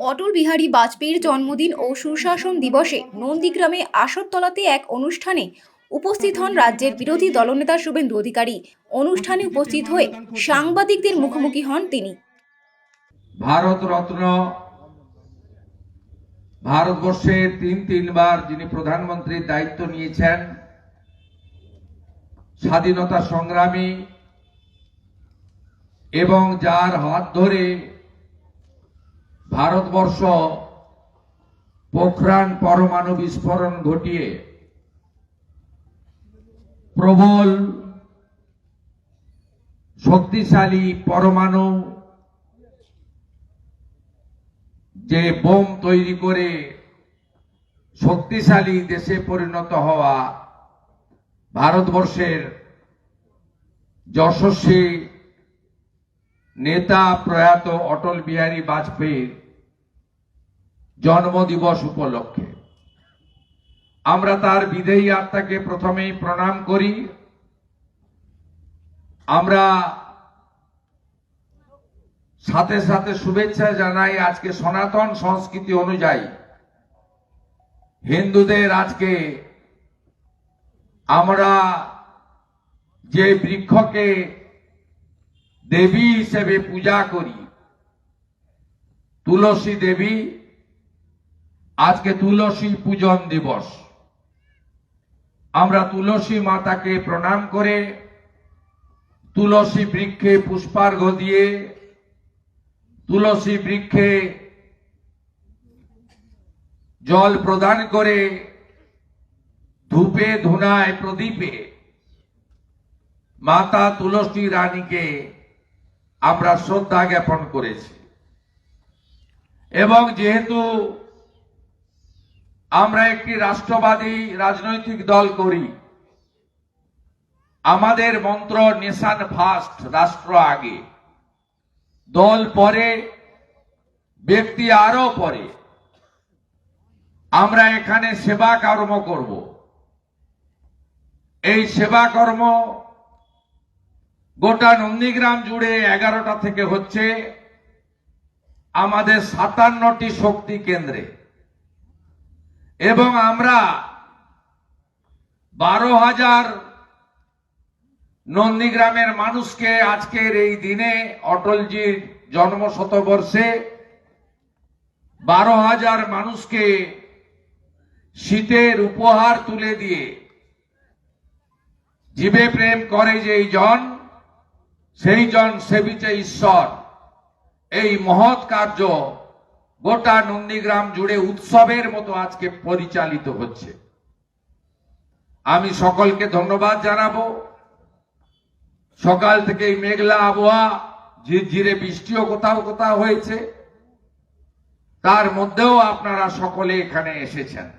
অটল বিহারী বাজপেয়ীর জন্মদিন ও সুশাসন দিবসে নন্দীগ্রামে আসরতলাতে এক অনুষ্ঠানে উপস্থিত হন রাজ্যের বিরোধী দলনেতা শুভেন্দু অধিকারী। অনুষ্ঠানে উপস্থিত হয়ে সাংবাদিকদের মুখোমুখি হন তিনি। ভারত রত্ন ভারতবর্ষের তিন তিনবার যিনি প্রধানমন্ত্রীর দায়িত্ব নিয়েছেন স্বাধীনতা সংগ্রামী এবং যার হাত ধরে ভারতবর্ষ পোখরান পরমাণু বিস্ফোরণ ঘটিয়ে প্রবল, শক্তিশালী পরমাণু যে বোম তৈরি করে শক্তিশালী দেশে পরিণত হওয়া ভারতবর্ষের যশস্বী নেতা প্রয়াত অটল বিহারী বাজপেয়ীর জন্মদিবস উপলক্ষে। আমরা তার বিদেয়ী আত্মাকে প্রথমেই প্রণাম করি। আমরা সাথে সাথে শুভেচ্ছা জানাই আজকে সনাতন সংস্কৃতি অনুযায়ী। হিন্দুদের আজকে আমরা যে বৃক্ষকে দেবী হিসেবে পূজা করি। তুলসী দেবী, আজকে তুলসী পূজন দিবস। আমরা তুলসী মাতাকে প্রণাম করে, তুলসী বৃক্ষে পুষ্পার্ঘ দিয়ে, তুলসী বৃক্ষে জল প্রদান করে, ধূপে ধুনায় প্রদীপে মাতা তুলসী রানীকে আমরা শ্রদ্ধা জ্ঞাপন করেছি। এবং যেহেতু আমরা একটি রাষ্ট্রবাদী রাজনৈতিক দল করি, আমাদের মন্ত্র নেশান ফার্স্ট রাষ্ট্র আগে, দল পরে, ব্যক্তি আরও পরে, আমরা এখানে সেবা কর্ম করব। এই সেবা কর্ম গোটা নন্দীগ্রাম জুড়ে এগারোটা থেকে হচ্ছে আমাদের সাতান্নটি শক্তি কেন্দ্রে। এবং আমরা বারো হাজার নন্দীগ্রামের মানুষকে আজকের এই দিনে অটলজির জন্ম শতবর্ষে বারো হাজার মানুষকে শীতের উপহার তুলে দিয়ে জীবে প্রেম করে যেই জন সেই জন সেবিছে ঈশ্বর। এই মহৎ কার্য গোটা নন্দীগ্রাম জুড়ে উৎসবের মতো আজকে পরিচালিত হচ্ছে। আমি সকলকে ধন্যবাদ জানাব। সকাল থেকে মেঘলা আবহাওয়া, ঝিরঝিরে বৃষ্টিও কোথাও কোথাও হয়েছে। তার মধ্যেও আপনারা সকলে এখানে এসেছেন।